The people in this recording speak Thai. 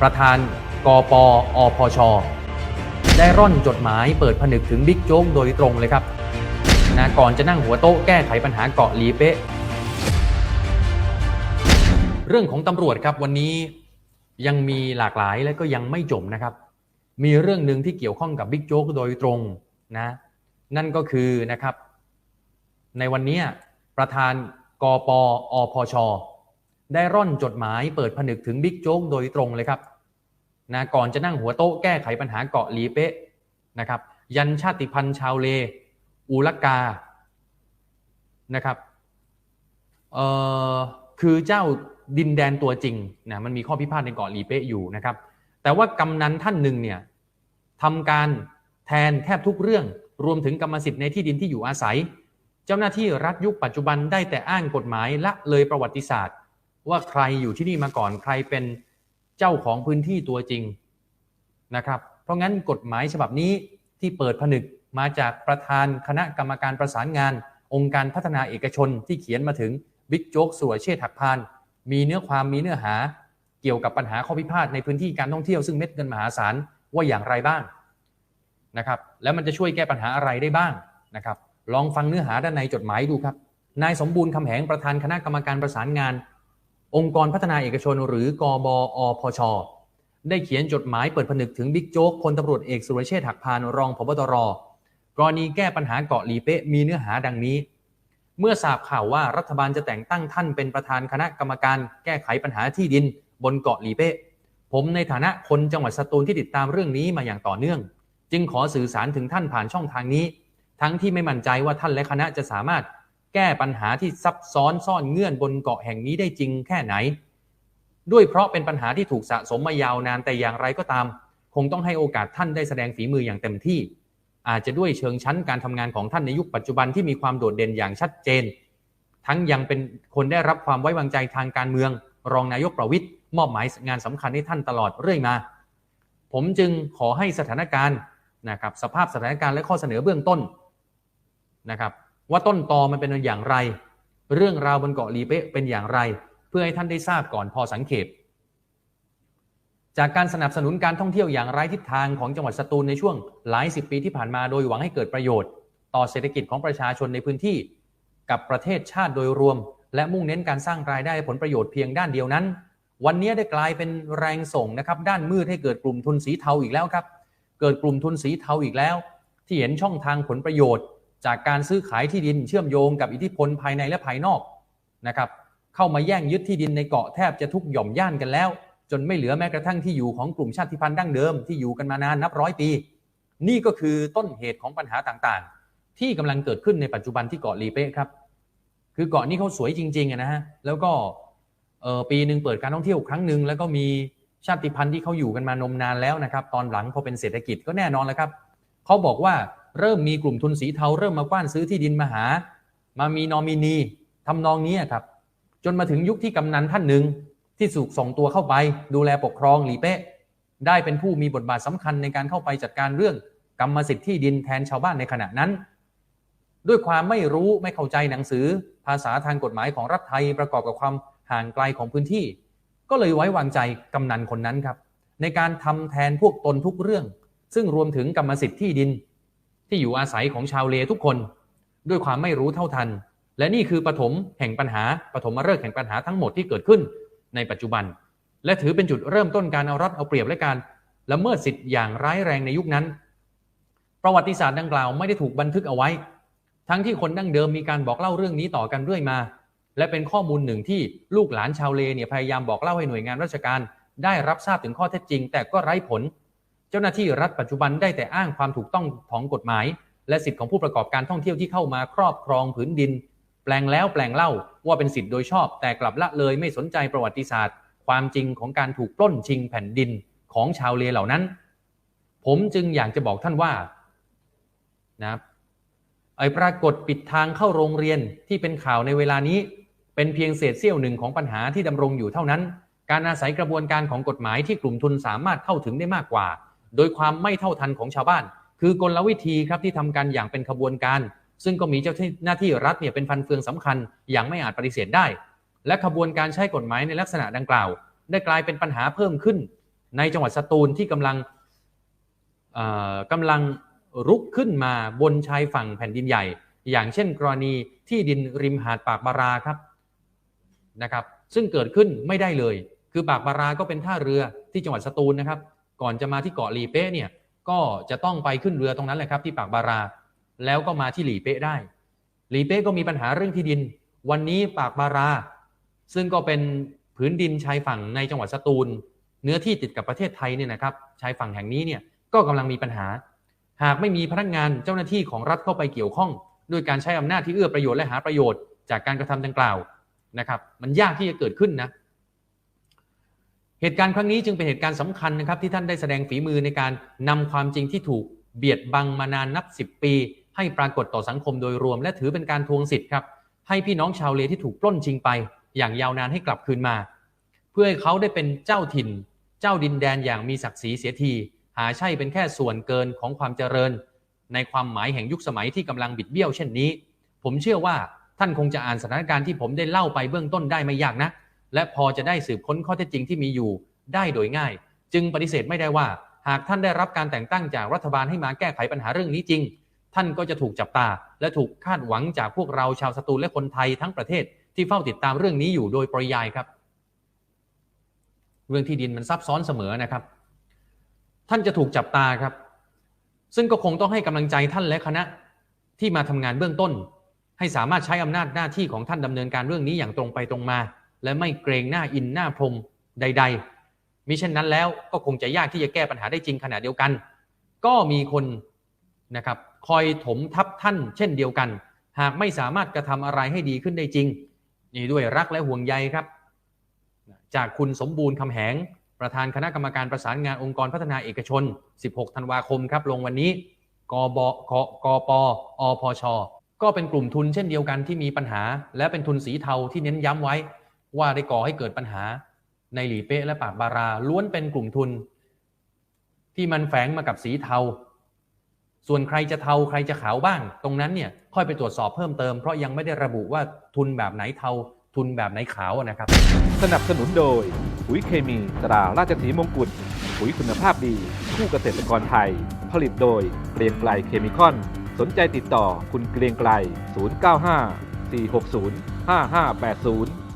ประธานกปอพช ได้ร่อนจดหมายเปิดผนึกถึงบิ๊กโจ๊กโดยตรงเลยครับนะก่อนจะนั่งหัวโต๊ะแก้ไขปัญหาเกาะลีเป๊ะ เรื่องของตำรวจครับวันนี้ยังมีหลากหลายและก็ยังไม่จบนะครับ มีเรื่องหนึ่งที่เกี่ยวข้องกับบิ๊กโจ๊กโดยตรงนะ นั่นก็คือนะครับ ในวันนี้ประธานกปอพช ได้ร่อนจดหมายเปิดผนึกถึงบิ๊กโจ๊กโดยตรงเลยครับนะก่อนจะนั่งหัวโต๊ะแก้ไขปัญหาเกาะหลีเป๊ะนะครับยันชาติพันธุ์ชาวเล อูลกานะครับเอ่อคือเจ้าดินแดนตัวจริงนะมันมีข้อพิพาทในเกาะหลีเป๊ะอยู่นะครับ แต่ว่ากำนันท่านหนึ่งเนี่ยทำการแทนแทบทุกเรื่องรวมถึงกรรมสิทธิ์ในที่ดินที่อยู่อาศัย เจ้าหน้าที่รัฐยุคปัจจุบันได้แต่อ้างกฎหมายละเลยประวัติศาสตร์ ว่าใครอยู่ที่นี่มาก่อนใครเป็นเจ้าของพื้นที่ตัวจริงนะครับ เพราะงั้นกฎหมายฉบับนี้ที่เปิดผนึกมาจากประธานคณะกรรมการประสานงาน องค์การพัฒนาเอกชนที่เขียนมาถึงบิ๊กโจ๊กสุรเชษฐ์หักพาน มีเนื้อความมีเนื้อหาเกี่ยวกับปัญหาข้อพิพาทในพื้นที่การท่องเที่ยวซึ่งเม็ดเงินมหาศาลว่าอย่างไรบ้างนะครับ แล้วมันจะช่วยแก้ปัญหาอะไรได้บ้างนะครับ ลองฟังเนื้อหาด้านในจดหมายดูครับ นายสมบูรณ์คำแหงประธานคณะกรรมการประสานงาน องค์กรพัฒนาเอกชนหรือกบอพช ได้เขียนจดหมายเปิดผนึกถึงบิ๊กโจ๊กพลตำรวจเอกสุรเชษฐ์หักพานรองพบตรกรณีแก้ปัญหาเกาะหลีเป๊ะมีเนื้อหาดังนี้ เมื่อทราบข่าวว่ารัฐบาลจะแต่งตั้งท่านเป็นประธานคณะกรรมการแก้ไขปัญหาที่ดินบนเกาะหลีเป๊ะผมในฐานะคนจังหวัดสตูลที่ติดตามเรื่องนี้มาอย่างต่อเนื่อง จึงขอสื่อสารถึงท่านผ่านช่องทางนี้ ทั้งที่ไม่มั่นใจว่าท่านและคณะจะสามารถ แก้ปัญหาที่ซับซ้อนซ่อนเงื่อนบนเกาะแห่งนี้ได้จริงแค่ไหน ด้วยเพราะเป็นปัญหาที่ถูกสะสมมายาวนานแต่อย่างไรก็ตาม คงต้องให้โอกาสท่านได้แสดงฝีมืออย่างเต็มที่ อาจจะด้วยเชิงชั้นการทำงานของท่านในยุคปัจจุบันที่มีความโดดเด่นอย่างชัดเจน ทั้งยังเป็นคนได้รับความไว้วางใจทางการเมือง รองนายกประวิตยมอบหมายงานสำคัญให้ท่านตลอดเรื่อยมา ผมจึงขอให้สถานการณ์นะครับสภาพสถานการณ์และข้อเสนอเบื้องต้นนะครับ ว่าต้นตอมันเป็นอย่างไร เรื่องราวบนเกาะลีเป๊ะเป็นอย่างไร เพื่อให้ท่านได้ทราบก่อนพอสังเขปจากการสนับสนุนการท่องเที่ยวอย่างไร้ทิศทางของจังหวัดสตูลในช่วงหลายสิบปีที่ผ่านมาโดยหวังให้เกิดประโยชน์ ต่อเศรษฐกิจของประชาชนในพื้นที่ กับประเทศชาติโดยรวม และมุ่งเน้นการสร้างรายได้ผลประโยชน์เพียงด้านเดียวนั้น วันนี้ได้กลายเป็นแรงส่งนะครับด้านมืดให้เกิดกลุ่มทุนสีเทาอีกแล้วครับ เกิดกลุ่มทุนสีเทาอีกแล้ว ที่เห็นช่องทางผลประโยชน์ จากการซื้อขายที่ดินเชื่อมโยงกับอิทธิพลภายในและภายนอกนะครับเข้ามาแย่งยึดที่ดินในเกาะแทบจะทุกหย่อมย่านกันแล้ว จนไม่เหลือแม้กระทั่งที่อยู่ของกลุ่มชาติพันธุ์ดั้งเดิมที่อยู่กันมานานนับร้อยปี นี่ก็คือต้นเหตุของปัญหาต่างๆ ที่กำลังเกิดขึ้นในปัจจุบันที่เกาะลีเป้ครับ คือเกาะนี้เขาสวยจริงๆนะฮะแล้วก็เออปีหนึ่งเปิดการท่องเที่ยวครั้งหนึ่งแล้วก็มีชาติพันธุ์ที่เขาอยู่กันมานมนานแล้วนะครับ ตอนหลังพอเป็นเศรษฐกิจก็แน่นอนแล้วครับเขาบอกว่า เริ่มมีกลุ่มทุนสีเทาเริ่มมากว้านซื้อที่ดินมาหา มามีนอมินีทำนองนี้ครับ จนมาถึงยุคที่กำนันท่านหนึ่งที่สูกส่งตัวเข้าไป ดูแลปกครองหลีเป้ได้เป็นผู้มีบทบาทสำคัญในการเข้าไปจัดการเรื่องกรรมสิทธิ์ที่ดินแทนชาวบ้านในขณะนั้น ด้วยความไม่รู้ไม่เข้าใจหนังสือ ภาษาทางกฎหมายของรัฐไทยประกอบกับความห่างไกลของพื้นที่ ก็เลยไว้วางใจกำนันคนนั้นครับ ในการทำแทนพวกตนทุกเรื่อง ซึ่งรวมถึงกรรมสิทธิ์ที่ดิน ที่อยู่อาศัยของชาวเลทุกคน ด้วยความไม่รู้เท่าทัน และนี่คือปฐมแห่งปัญหาปฐมฤกษ์แห่งปัญหาทั้งหมดที่เกิดขึ้นในปัจจุบัน และถือเป็นจุดเริ่มต้นการเอารัดเอาเปรียบและการละเมิดสิทธิ์อย่างร้ายแรงในยุคนั้น ประวัติศาสตร์ดังกล่าวไม่ได้ถูกบันทึกเอาไว้ ทั้งที่คนดั้งเดิมมีการบอกเล่าเรื่องนี้ต่อกันเรื่อยมา และเป็นข้อมูลหนึ่งที่ลูกหลานชาวเลเนี่ยพยายามบอกเล่าให้หน่วยงานราชการ ได้รับทราบถึงข้อเท็จจริง แต่ก็ไร้ผล เจ้าหน้าที่รัฐปัจจุบันได้แต่อ้างความถูกต้องของกฎหมาย และสิทธิของผู้ประกอบการท่องเที่ยวที่เข้ามาครอบครองผืนดิน แปลงแล้วแปลงเล่าว่าเป็นสิทธิโดยชอบ แต่กลับละเลยไม่สนใจประวัติศาสตร์ ความจริงของการถูกปล้นชิงแผ่นดินของชาวเลเหล่านั้น ผมจึงอยากจะบอกท่านว่านะไอ้ปรากฏปิดทางเข้าโรงเรียนที่เป็นข่าวในเวลานี้ เป็นเพียงเศษเสี้ยวหนึ่งของปัญหาที่ดำรงอยู่เท่านั้น การอาศัยกระบวนการของกฎหมายที่กลุ่มทุนสามารถเข้าถึงได้มากกว่า โดยความไม่เท่าทันของชาวบ้าน คือกลวิธีครับที่ทำกันอย่างเป็นขบวนการ ซึ่งก็มีเจ้าหน้าที่รัฐเนี่ยเป็นฟันเฟืองสำคัญอย่างไม่อาจปฏิเสธได้ และขบวนการใช้กฎหมายในลักษณะดังกล่าว ได้กลายเป็นปัญหาเพิ่มขึ้น ในจังหวัดสตูลที่กำลังเอ่อกำลังรุกขึ้นมาบนชายฝั่งแผ่นดินใหญ่ อย่างเช่น กรณีที่ดินริมหาดปากบาราครับนะครับ ซึ่งเกิดขึ้นไม่ได้เลย คือปากบาราก็เป็นท่าเรือที่จังหวัดสตูลนะครับ ก่อนจะมาที่เกาะหลีเป๊ะเนี่ยก็จะต้องไปขึ้นเรือตรงนั้นแหละครับที่ปากบารา แล้วก็มาที่หลีเป๊ะได้ หลีเป๊ะก็มีปัญหาเรื่องที่ดิน วันนี้ปากบารา ซึ่งก็เป็นผืนดินชายฝั่งในจังหวัดสตูล เนื้อที่ติดกับประเทศไทยเนี่ยนะครับชายฝั่งแห่งนี้เนี่ยก็กำลังมีปัญหา หากไม่มีพนักงานเจ้าหน้าที่ของรัฐเข้าไปเกี่ยวข้อง ด้วยการใช้อำนาจที่เอื้อประโยชน์และหาประโยชน์จากการกระทำดังกล่าวนะครับมันยากที่จะเกิดขึ้นนะ เหตุการณ์ครั้งนี้จึงเป็นเหตุการณ์สำคัญนะครับที่ท่านได้แสดงฝีมือในการนำความจริงที่ถูกเบียดบังมานานนับ 10 ปี ให้ปรากฏต่อสังคมโดยรวม และถือเป็นการทวงสิทธิ์ครับให้พี่น้องชาวเลที่ถูกปล้นชิงไป อย่างยาวนานให้กลับคืนมา เพื่อให้เขาได้เป็นเจ้าถิ่น เจ้าดินแดนอย่างมีศักดิ์ศรีเสียที หาใช่เป็นแค่ส่วนเกินของความเจริญ ในความหมายแห่งยุคสมัยที่กำลังบิดเบี้ยวเช่นนี้ ผมเชื่อว่าท่านคงจะอ่านสถานการณ์ที่ผมได้เล่าไปเบื้องต้นได้ไม่ยากนะ และพอจะได้สืบค้นข้อเท็จจริงที่มีอยู่ได้โดยง่าย จึงปฏิเสธไม่ได้ว่า หากท่านได้รับการแต่งตั้งจากรัฐบาลให้มาแก้ไขปัญหาเรื่องนี้จริง ท่านก็จะถูกจับตา และถูกคาดหวังจากพวกเราชาวสตูลและคนไทยทั้งประเทศที่เฝ้าติดตามเรื่องนี้อยู่โดยปริยายครับ เรื่องที่ดินมันซับซ้อนเสมอนะครับ ท่านจะถูกจับตาครับ ซึ่งก็คงต้องให้กำลังใจท่านและคณะที่มาทำงานเบื้องต้น ให้สามารถใช้อำนาจหน้าที่ของท่านดำเนินการเรื่องนี้อย่างตรงไปตรงมา และไม่เกรงหน้าอินหน้าพรมใด ๆ มิเช่นนั้นแล้วก็คงจะยากที่จะแก้ปัญหาได้จริงขณะเดียวกัน ก็มีคนนะครับคอยถมทับท่านเช่นเดียวกัน หากไม่สามารถกระทำอะไรให้ดีขึ้นได้จริง นี่ด้วยรักและห่วงใยครับ จากคุณสมบูรณ์คำแหง ประธานคณะกรรมการประสานงานองค์กรพัฒนาเอกชน 16 ธันวาคมครับลงวันนี้กบกกปอพช ก็เป็นกลุ่มทุนเช่นเดียวกันที่มีปัญหา และเป็นทุนสีเทาที่เน้นย้ำไว้ ว่าได้ก่อให้เกิดปัญหาในหลีเป๊ะและปากบาราล้วนเป็นกลุ่มทุน ที่มันแฝงมากับสีเทา ส่วนใครจะเทาใครจะขาวบ้าง ตรงนั้นเนี่ยค่อยไปตรวจสอบเพิ่มเติมเพราะยังไม่ได้ระบุว่าทุนแบบไหนเทา ทุนแบบไหนขาวนะครับ สนับสนุนโดยปุ๋ยเคมีตราราชสีมงกุฎปุ๋ยคุณภาพดีคู่เกษตรกรไทย ผลิตโดยเกรียงไกลเคมีคอน สนใจติดต่อคุณเกรียงไกล 095 460 5580